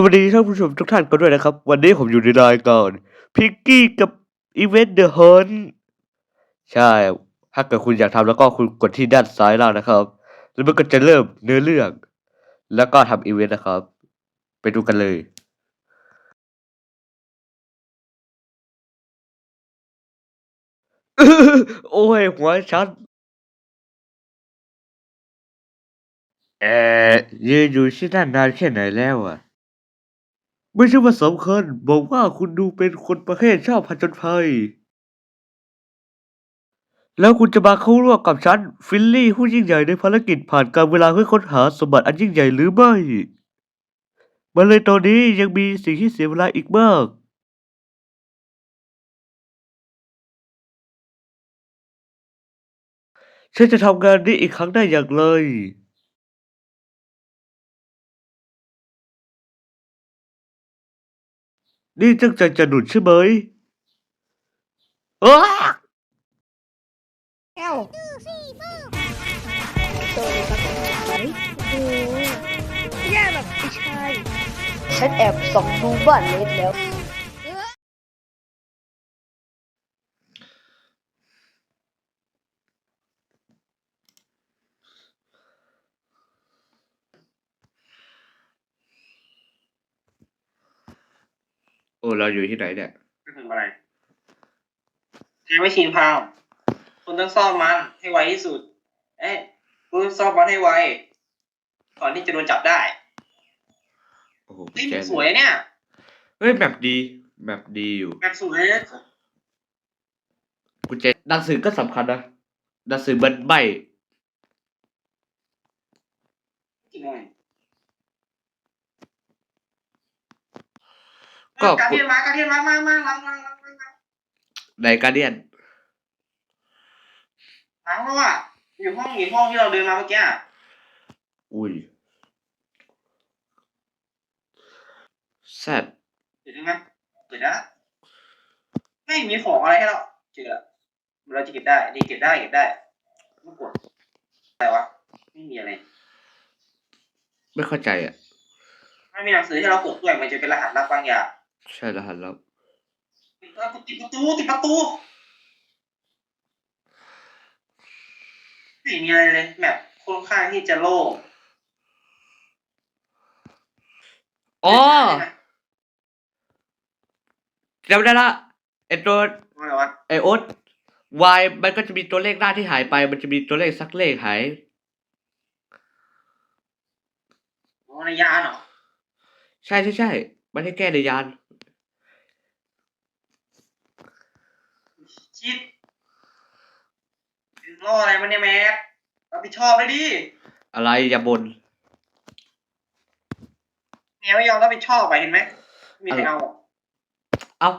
สวัสดีท่านผู้ชมทุกท่านกันด้วยนะครับ วันนี้ผมอยู่ในรายการพิกกี้กับอีเวนต์เดอะฮันใช่ ถ้าเกิดคุณอยากทำแล้วก็คุณกดที่ด้านซ้ายล่างนะครับ แล้วมันก็จะเริ่มเนื้อเรื่อง แล้วก็ทำอีเวนต์นะครับ ไปดูกันเลยโอ้ยหัวฉันเอ่อยืนอยู่ที่นั่นนานแค่ไหนแล้วอะ ไม่ใช่ว่าสำคัญ บอกว่าคุณดูเป็นคนประเภทชอบผจญภัย แล้วคุณจะมาเข้าร่วมกับฉัน ฟิลลี่ผู้ยิ่งใหญ่ในภารกิจผ่านการเวลาเพื่อค้นหาสมบัติอันยิ่งใหญ่หรือไม่มาเลยตอนนี้ยังมีสิ่งที่เสียเวลาอีกมาก ฉันจะทำงานนี้อีกครั้งได้อย่างไร นี่ตั้งใจจะหนุนใช่ไหมอ้าแก้วสวัสดีครับเฮ้ยโอ้โหแย่แบบไม่ใช่ ฉันแอบส่องดูบ้านเล็กแล้ว โอ้ เราอยู่ที่ไหนเนี่ยไม่ถึงอะไรใช้ไม่ชินพาวคุณต้องซ่อมมันให้ไวที่สุด เอ๊ะคุณต้องซ่อมมันให้ไวก่อนที่จะโดนจับได้โอ้โหเฮ้ยแกสวยเนี่ยเฮ้ยแบบดีแบบดีอยู่แบบสวยนะกุญแจหนังสือก็สำคัญนะหนังสือมันใบจริงไหม ก็การเทียนมาการเทียนมามามาล้างล้างล้างล้างล้างในการเดียนล้างแล้วอะอยู่ห้องอยู่ห้องที่เราเดินมาเมื่อกี้อะอุ้ยแซดเห็นไหมเกิดนะไม่มีของอะไรให้เราเจอละเราจะเก็บได้ดีเก็บได้เก็บได้ไม่กดอะไรวะไม่มีอะไร ไม่เข้าใจอะไม่มีหนังสือให้เรากดด้วยมันจะเป็นรหัสลับบางอย่าง ใช่รหัสลับติดประตูติดประตูไม่มีอะไรเลยแมปค่อนข้างที่จะโล่งอ๋อจำได้ละไอตัวอะไรวะไอโอ๊ตวายมันก็จะมีตัวเลขหน้าที่หายไป มันจะมีตัวเลขสักเลขหายอ๋อในยานเหรอ ใช่ใช่ใช่ มันให้แก้ในยาน ชิดถึงล่ออะไรมันเนี่ยแม็กรับผิดชอบเลยดิอะไรอย่าบนแมวไม่ยอมรับผิดชอบไปเห็นไหมไม่มีใครเอาเอ้า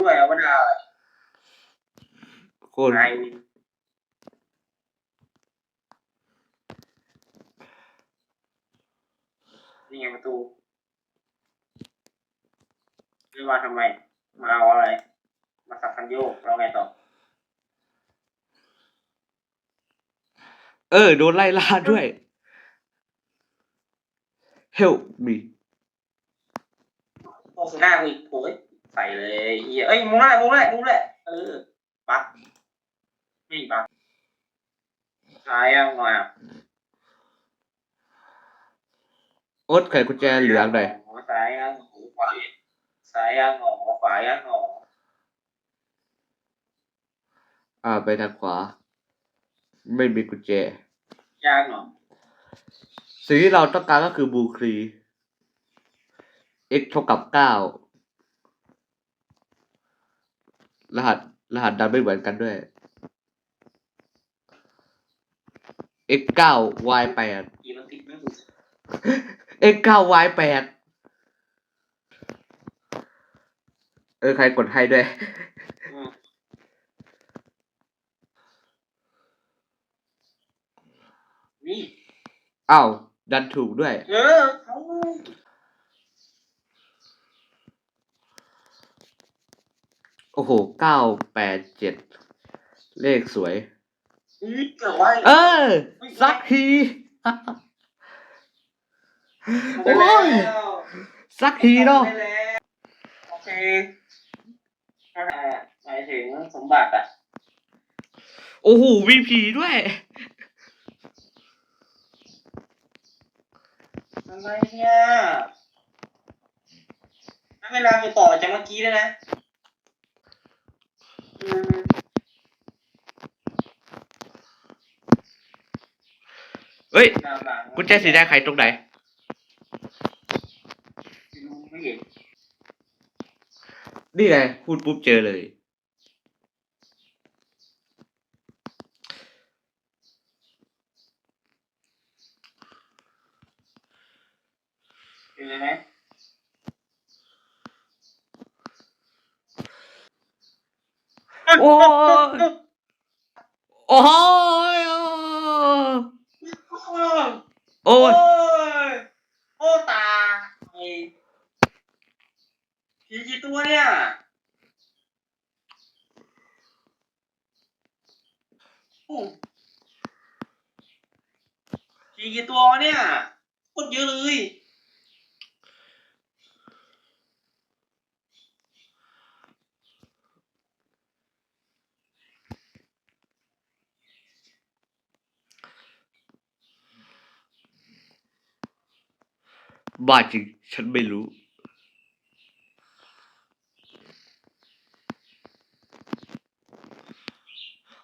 ด้วยเอาไม่ได้โคนไงนี่ไงประตู เรียกมาทำไม มาเอาอะไร มาสับคันโยกแล้วไงต่อ เออ โดนไล่ล่าด้วย help me โอ้คือหน้ากูอีกโอ้ยใส่เลยเหี้ยเอ้ยมุงแรกมุงแรกมุงแรกเออปักนี่ปักซ้ายยังไงอะโอ๊ตไขกุญแจเหลืองหน่อยซ้ายยังหูขวา ซ้ายยังหงอขวายังหงออ่าไปทางขวา ไม่มีกุญแจยากหนอสิ่งที่เราต้องการก็คือบูครี x เท่ากับเก้ารหัสรหัสดันไม่เหมือนกันด้วย x เก้า y แปดอีมันติดไม่ถูก x เก้า y แปด ออใครกดให้ด้วยอืมนี่อ้าวดันถูกด้วย เออเขาโอ้โหเก้าแปดเจ็ดเลขสวยอุ๊ยเกือบไว้เออ สักที โอ้ย สักทีเนาะได้แล้วโอเค อ่าหมายถึงสมบัติอะโอ้โหมีผีด้วย อะไรเนี่ยแล้วเวลามีต่อจากเมื่อกี้ด้วยนะอืมเฮ้ย ตามหลังกุญแจสีแดงไขตรงไหน ไม่เห็น นี่ไงพูดปุ๊บเจอเลยเห็นไหมโอ้ยโอ้ยโอ้โอ้ยยโอ้ตาไอ้ผีกี่ ตัวเนี่ยโอ้ผีกี่ตัวเนี่ยโคตรเยอะเลยบ้าจริง ฉันไม่รู้ โอ้ย โอ้เฮลดอรัน น้องหน้าน้องแมวดีๆ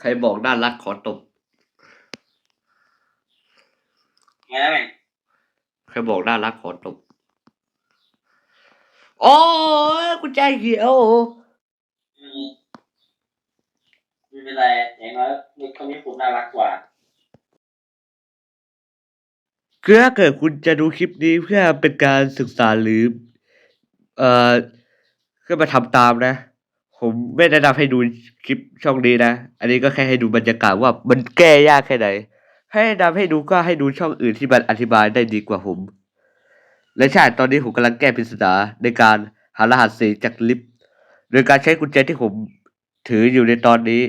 ใครบอกน่ารักขอตบไงนะแม่ใครบอกน่ารักขอตบ โอ้ยกุญแจเขียวอืมไม่เป็นไรอย่างน้อยเด็กคนนี้ผมน่ารักกว่า คือถ้าเกิดคุณจะดูคลิปนี้เพื่อเป็นการศึกษาหรือ เอ่อเพื่อมาทำตามนะ ผมไม่แนะนำให้ดูคลิปช่องนี้นะ อันนี้ก็แค่ให้ดูบรรยากาศว่ามันแก้ยากแค่ไหน ให้นำให้ดูก็ให้ดูช่องอื่นที่มันอธิบายได้ดีกว่าผม และใช่ตอนนี้ผมกำลังแก้ปริศนาในการหารหัสสีจากลิฟต์โดยการใช้กุญแจที่ผมถืออยู่ในตอนนี้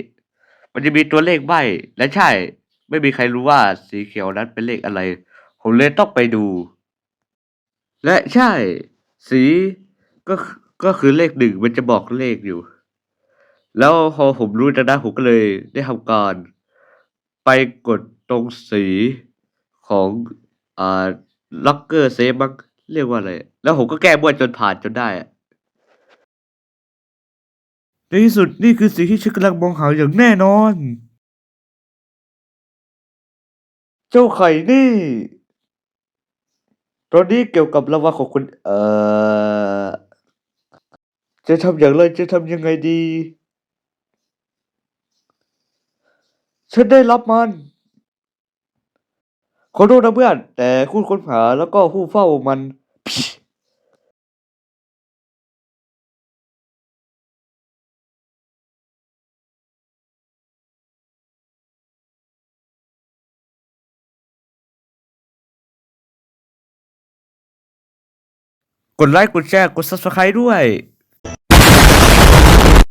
มันจะมีตัวเลขใบและใช่ ไม่มีใครรู้ว่าสีเขียวนั้นเป็นเลขอะไร ผมเลยต้องไปดู และใช่ สีก็ก็คือเลขหนึ่งมันจะบอกเลขอยู่ แล้วพอผมรู้จากนั้นผมก็เลยได้ทำการ ไปกดตรงสีของอ่าล็อกเกอร์เซฟมั้งเรียกว่าอะไร แล้วผมก็แก้บ้วนจนผ่านจนได้อะในที่สุดนี่คือสิ่งที่ฉันกำลังมองหาอย่างแน่นอน เจ้าไข่นี่ ตอนนี้เกี่ยวกับรางวัลของคุณ เอ่อ จะทำอย่างไรจะทำยังไงดี ฉันได้รับมัน ขอโทษนะเพื่อน แต่คุณค้นหาแล้วก็ผู้เฝ้ามัน กดไลค์ กดแชร์ กด subscribe ด้วย